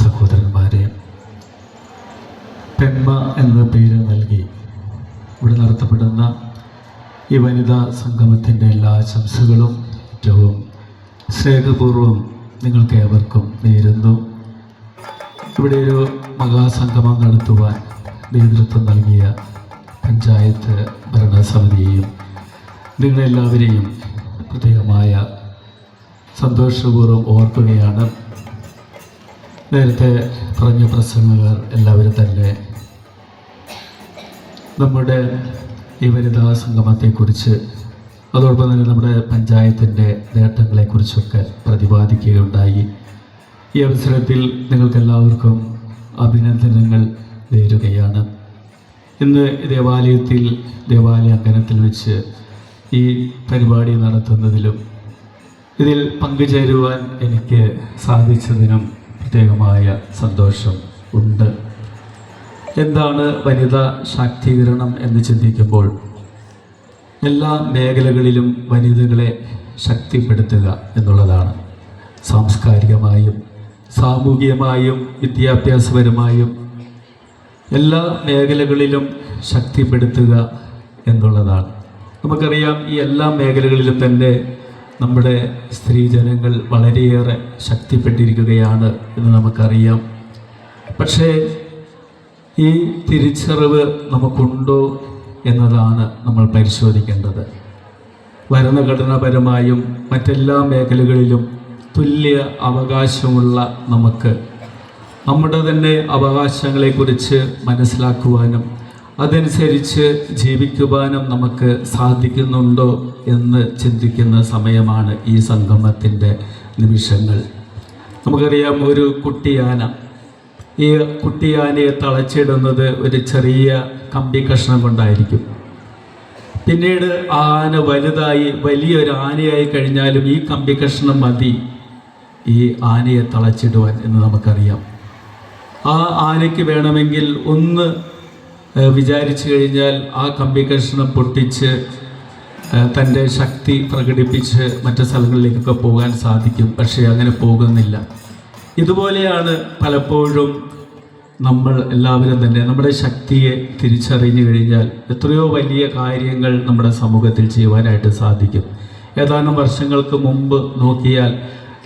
സഹോദരന്മാരെ പെൺമ എന്ന പേര് നൽകി ഇവിടെ നടത്തപ്പെടുന്ന ഈ വനിതാ സംഗമത്തിന്റെ എല്ലാ ആശംസകളും ഏറ്റവും സ്നേഹപൂർവം നിങ്ങൾക്ക് ഏവർക്കും നേരുന്നു. ഇവിടെ ഒരു മഹാസംഗമം നടത്തുവാൻ നേതൃത്വം നൽകിയ പഞ്ചായത്ത് ഭരണസമിതിയെയും നിങ്ങളെല്ലാവരെയും പ്രത്യേകമായ സന്തോഷപൂർവം ഓർക്കുകയാണ്. നേരത്തെ പറഞ്ഞ പ്രസംഗകർ എല്ലാവരും തന്നെ. നമ്മുടെ ഈ വനിതാ സംഗമത്തെക്കുറിച്ച് അതോടൊപ്പം തന്നെ നമ്മുടെ പഞ്ചായത്തിന്റെ നേട്ടങ്ങളെക്കുറിച്ചൊക്കെ പ്രതിപാദിക്കുകയുണ്ടായി. ഈ അവസരത്തിൽ നിങ്ങൾക്കെല്ലാവർക്കും അഭിനന്ദനങ്ങൾ നേരുകയാണ്. ഇന്ന് ദേവാലയത്തിൽ ദേവാലയ അങ്കനത്തിൽ വെച്ച് ഈ പരിപാടി നടത്തുന്നതിലും ഇതിൽ പങ്കുചേരുവാൻ എനിക്ക് സാധിച്ചതിനും പ്രത്യേകമായ സന്തോഷം ഉണ്ട്. എന്താണ് വനിതാ ശാക്തീകരണം എന്ന് ചിന്തിക്കുമ്പോൾ എല്ലാ മേഖലകളിലും വനിതകളെ ശക്തിപ്പെടുത്തുക എന്നുള്ളതാണ്. സാംസ്കാരികമായും സാമൂഹികമായും വിദ്യാഭ്യാസപരമായും എല്ലാ മേഖലകളിലും ശക്തിപ്പെടുത്തുക എന്നുള്ളതാണ്. നമുക്കറിയാം ഈ എല്ലാ മേഖലകളിലും തന്നെ നമ്മുടെ സ്ത്രീജനങ്ങൾ വളരെയേറെ ശക്തിപ്പെട്ടിരിക്കുകയാണ് എന്ന് നമുക്കറിയാം. പക്ഷേ ഈ തിരിച്ചറിവ് നമുക്കുണ്ടോ എന്നതാണ് നമ്മൾ പരിശോധിക്കേണ്ടത്. ഭരണഘടനാപരമായും മറ്റെല്ലാ മേഖലകളിലും തുല്യ അവകാശമുള്ള നമുക്ക് നമ്മുടെ തന്നെ അവകാശങ്ങളെക്കുറിച്ച് മനസ്സിലാക്കുവാനും അതനുസരിച്ച് ജീവിക്കുവാനും നമുക്ക് സാധിക്കുന്നുണ്ടോ എന്ന് ചിന്തിക്കുന്ന സമയമാണ് ഈ സംഗമത്തിന്റെ നിമിഷങ്ങൾ. നമുക്കറിയാം ഒരു കുട്ടിയാന. ഈ കുട്ടിയാനയെ തളച്ചിടുന്നത് ഒരു ചെറിയ കമ്പി കഷ്ണം കൊണ്ടായിരിക്കും. പിന്നീട് ആ ആന വലുതായി വലിയൊരു ആനയായി കഴിഞ്ഞാലും ഈ കമ്പി കഷ്ണം മതി. ഈ ആനയെ തളച്ചിടുവാൻ എന്ന് നമുക്കറിയാം. ആ ആനയ്ക്ക് വേണമെങ്കിൽ ഒന്ന് വിചാരിച്ചു കഴിഞ്ഞാൽ ആ കമ്പി കഷ്ണം പൊട്ടിച്ച് തന്റെ ശക്തി പ്രകടിപ്പിച്ച് മറ്റു സ്ഥലങ്ങളിലേക്കൊക്കെ പോകാൻ സാധിക്കും. പക്ഷേ അങ്ങനെ പോകുന്നില്ല. ഇതുപോലെയാണ് പലപ്പോഴും നമ്മൾ എല്ലാവരും തന്നെ നമ്മുടെ ശക്തിയെ തിരിച്ചറിഞ്ഞു കഴിഞ്ഞാൽ എത്രയോ വലിയ കാര്യങ്ങൾ നമ്മുടെ സമൂഹത്തിൽ ചെയ്യുവാനായിട്ട് സാധിക്കും. ഏതാനും വർഷങ്ങൾക്ക് മുമ്പ് നോക്കിയാൽ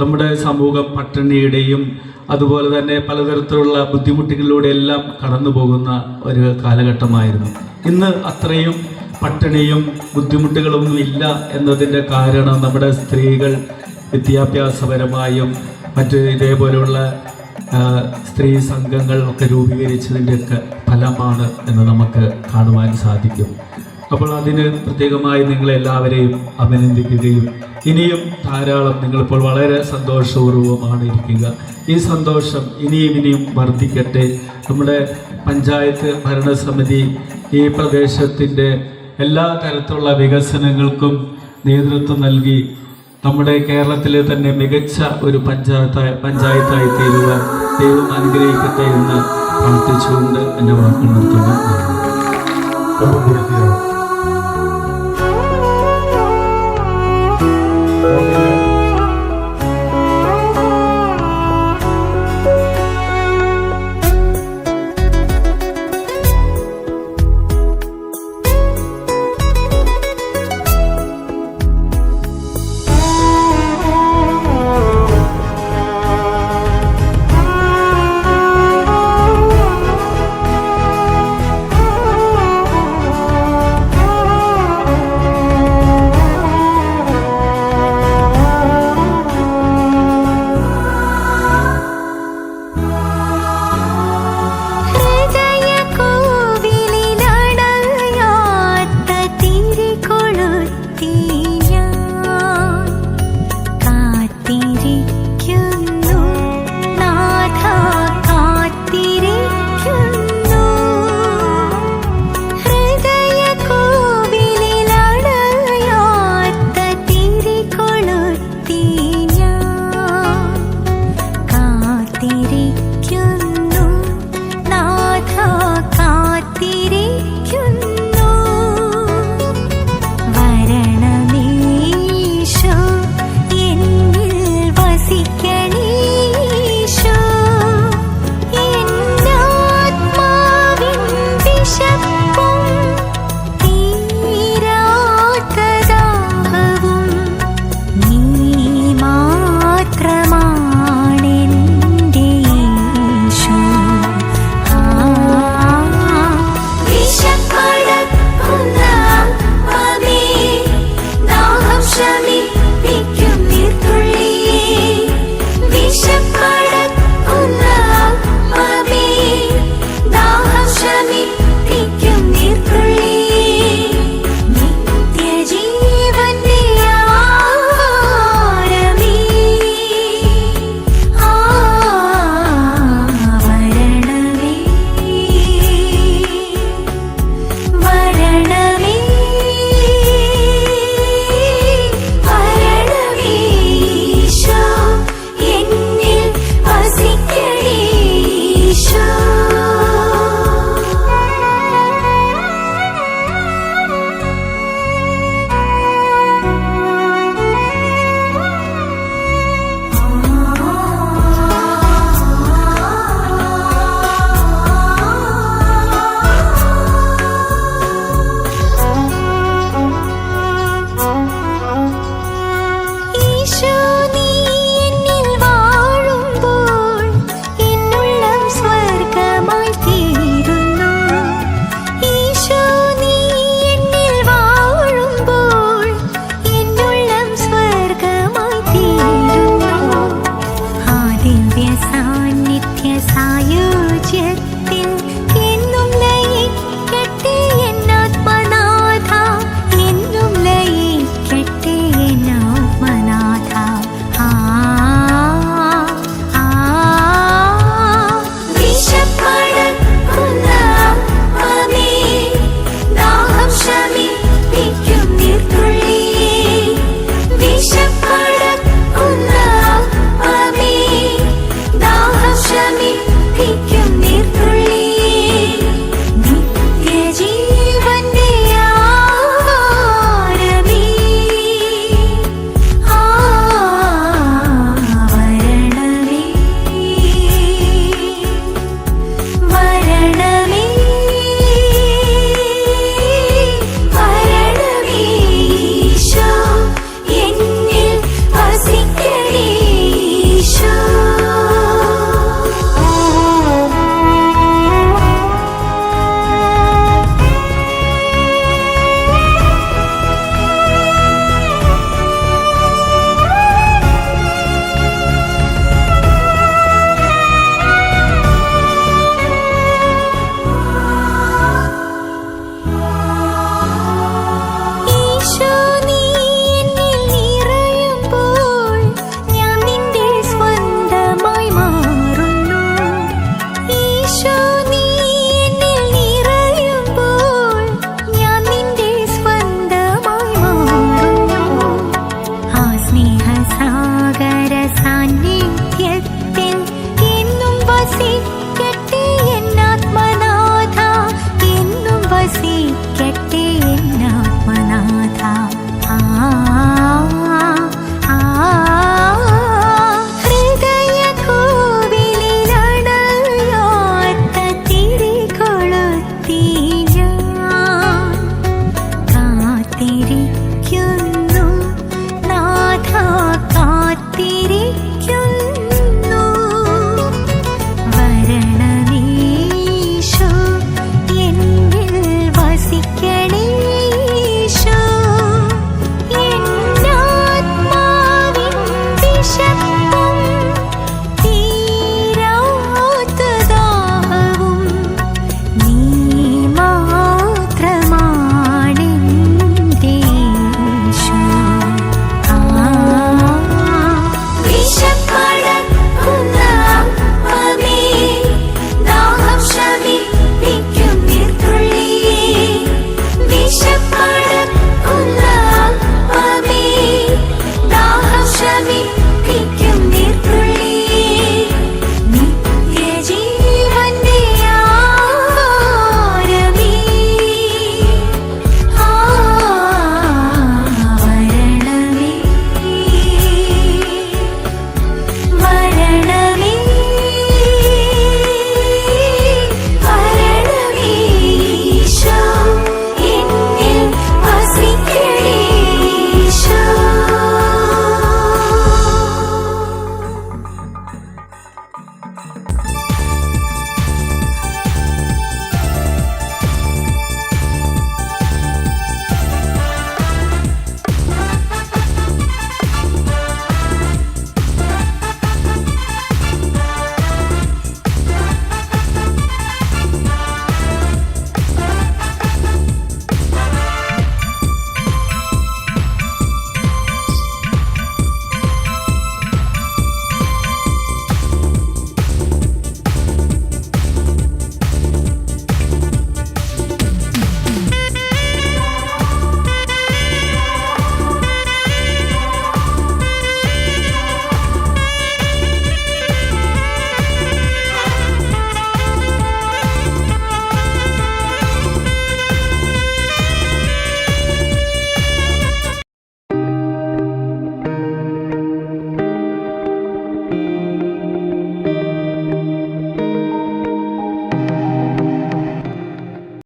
നമ്മുടെ സമൂഹം പട്ടിണിയുടെയും അതുപോലെ തന്നെ പലതരത്തിലുള്ള ബുദ്ധിമുട്ടുകളിലൂടെ എല്ലാം കടന്നു പോകുന്ന ഒരു കാലഘട്ടമായിരുന്നു. ഇന്ന് അത്രയും പട്ടിണിയും ബുദ്ധിമുട്ടുകളൊന്നും ഇല്ല എന്നതിന്റെ കാരണം നമ്മുടെ സ്ത്രീകൾ വിദ്യാഭ്യാസപരമായും മറ്റ് ഇതേപോലെയുള്ള സ്ത്രീ സംഘങ്ങൾ ഒക്കെ രൂപീകരിച്ചതിന്റെയൊക്കെ ഫലമാണ് എന്ന് നമുക്ക് കാണുവാൻ സാധിക്കും. അപ്പോൾ അതിന് പ്രത്യേകമായി നിങ്ങളെല്ലാവരെയും അഭിനന്ദിക്കുകയും ഇനിയും ധാരാളം നിങ്ങളിപ്പോൾ വളരെ സന്തോഷപൂർവമാണ് ഇരിക്കുക. ഈ സന്തോഷം ഇനിയും ഇനിയും വർദ്ധിക്കട്ടെ. നമ്മുടെ പഞ്ചായത്ത് ഭരണസമിതി ഈ പ്രദേശത്തിന്റെ എല്ലാ തരത്തിലുള്ള വികസനങ്ങൾക്കും നേതൃത്വം നൽകി നമ്മുടെ കേരളത്തിലെ തന്നെ മികച്ച ഒരു പഞ്ചായത്തായി പഞ്ചായത്തായി തീരുവാൻ ദൈവം അനുഗ്രഹിക്കട്ടെ എന്ന് പ്രാർത്ഥിച്ചുകൊണ്ട് എന്റെ വാക്കുകൾ നിർത്തുന്നു.